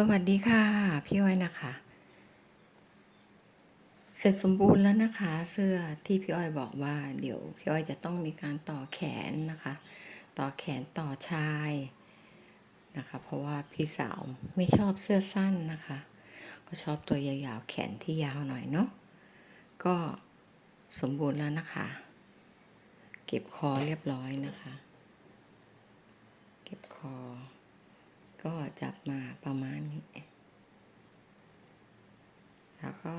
สวัสดีค่ะ พี่อ้อยนะคะ เสร็จสมบูรณ์แล้วนะคะ เสื้อที่พี่อ้อยบอกว่า เดี๋ยวพี่อ้อยจะต้องมีการต่อแขนนะคะ ต่อแขนต่อชายนะคะ เพราะว่าพี่สาวไม่ชอบเสื้อสั้นนะคะ ก็ชอบตัวยาวๆแขนที่ยาวหน่อยเนาะก็สมบูรณ์แล้วนะคะ เก็บคอเรียบร้อยนะคะ เก็บคอ ก็จับมาประมาณนี้ แล้วก็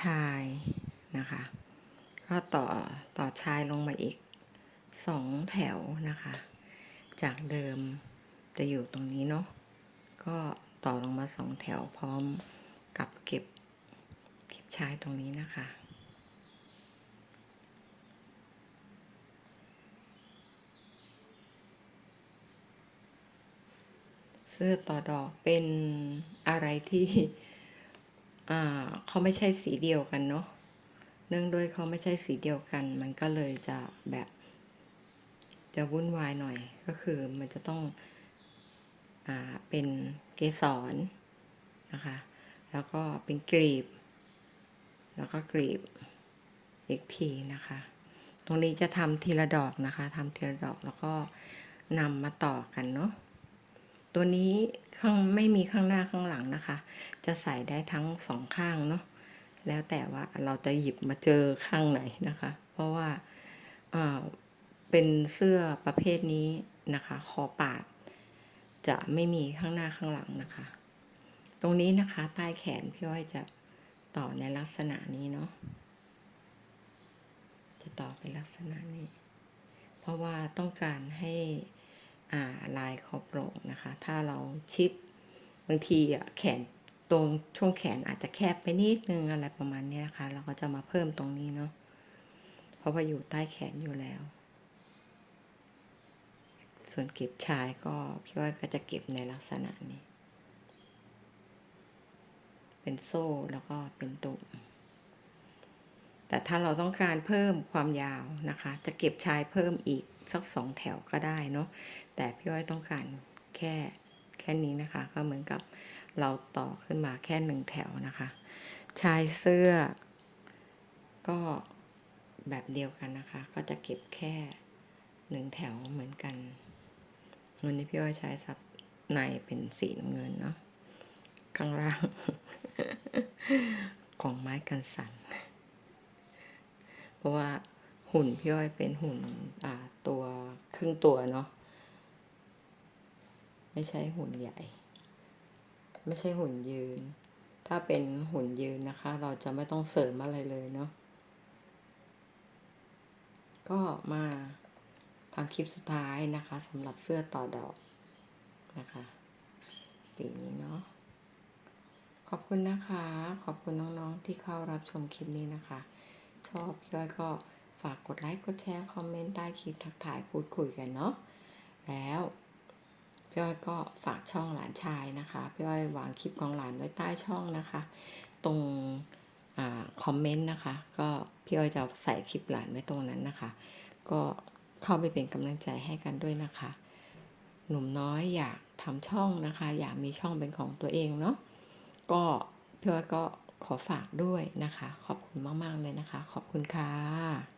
ชายนะคะ ก็ต่อต่อชายลงมาอีกสองแถวนะคะ จากเดิมจะอยู่ตรงนี้เนาะ ก็ต่อลงมาสองแถวพร้อมกับเก็บเก็บชายตรงนี้นะคะ สื้อต่อดอกเป็นอะไรที่อ่าเขาไม่ใช่สีเดียวกันเนาะเนื่องด้วยเขาไม่ใช่สีเดียวกัน มันก็เลยจะแบบ จะวุ่นวายหน่อยก็คือมันจะต้องอ่าเป็นเกสรนะคะแล้วก็เป็นกรีบ แล้วก็กรีบอีกทีนะคะ ตรงนี้จะทำทีละดอกนะคะทำทีละดอกแล้วก็นำมาต่อกันเนาะ ตัวนี้ข้างไม่มีข้างหน้าข้างหลังนะคะ จะใส่ได้ทั้งสองข้างเนาะแล้วแต่ว่าเราจะหยิบมาเจอข้างไหนนะคะ เพราะว่าอ่าเป็นเสื้อประเภทนี้นะคะ คอปาด จะไม่มีข้างหน้าข้างหลังนะคะ ตรงนี้นะคะใต้แขนพี่อ้อยจะต่อในลักษณะนี้เนาะจะต่อเป็นลักษณะนี้ เพราะว่าต้องการให้ ลายคอโปร่งนะคะ ถ้าเราชิดบางทีอะแขนตรงช่วงแขนอาจจะแคบไปนิดนึงอะไรประมาณนี้นะคะ เราก็จะมาเพิ่มตรงนี้เนาะเพราะว่าอยู่ใต้แขนอยู่แล้ว ส่วนเก็บชายก็พี่อ้อยก็จะเก็บในลักษณะนี้ เป็นโซ่แล้วก็เป็นตุ่มแต่ถ้าเราต้องการเพิ่มความยาวนะคะ จะเก็บชายเพิ่มอีก สักสองแถวก็ได้เนาะแต่พี่อ้อยต้องการแค่แค่นี้นะคะ ก็เหมือนกับเราต่อขึ้นมาแค่หนึ่งแถวนะคะ ชายเสื้อ ก็แบบเดียวกันนะคะ ก็จะเก็บแค่หนึ่งแถวเหมือนกัน วันนี้พี่อ้อยใช้ซับในเป็นสีน้ำเงินเนาะข้างล่างของไม้กันสั่นเพราะว่าหุ่นพี่อ้อยเป็นหุ่นอ่า ครึ่งตัวเนาะไม่ใช่หุ่นใหญ่ ไม่ใช่หุ่นยืน ถ้าเป็นหุ่นยืนนะคะ เราจะไม่ต้องเสริมอะไรเลยเนาะก็มาทำคลิปสุดท้ายนะคะสำหรับเสื้อต่อดอกนะคะ สีนี้เนาะขอบคุณนะคะ ขอบคุณน้องๆที่เข้ารับชมคลิปนี้นะคะ ชอบพี่อ้อยก็ ฝากกดไลค์ กดแชร์ คอมเมนต์ใต้คลิปทักทายพูดคุยกันเนาะ แล้วพี่อ้อยก็ฝากช่องหลานชายนะคะ พี่อ้อยวางคลิปของหลานไว้ใต้ช่องนะคะ ตรงอ่าคอมเมนต์นะคะ ก็พี่อ้อยจะใส่คลิปหลานไว้ตรงนั้นนะคะ ก็เข้าไปเป็นกำลังใจให้กันด้วยนะคะ หนุ่มน้อยอยากทำช่องนะคะ อยากมีช่องเป็นของตัวเองเนาะ ก็พี่อ้อยก็ขอฝากด้วยนะคะ ขอบคุณมาก ๆ เลยนะคะ ขอบคุณค่ะ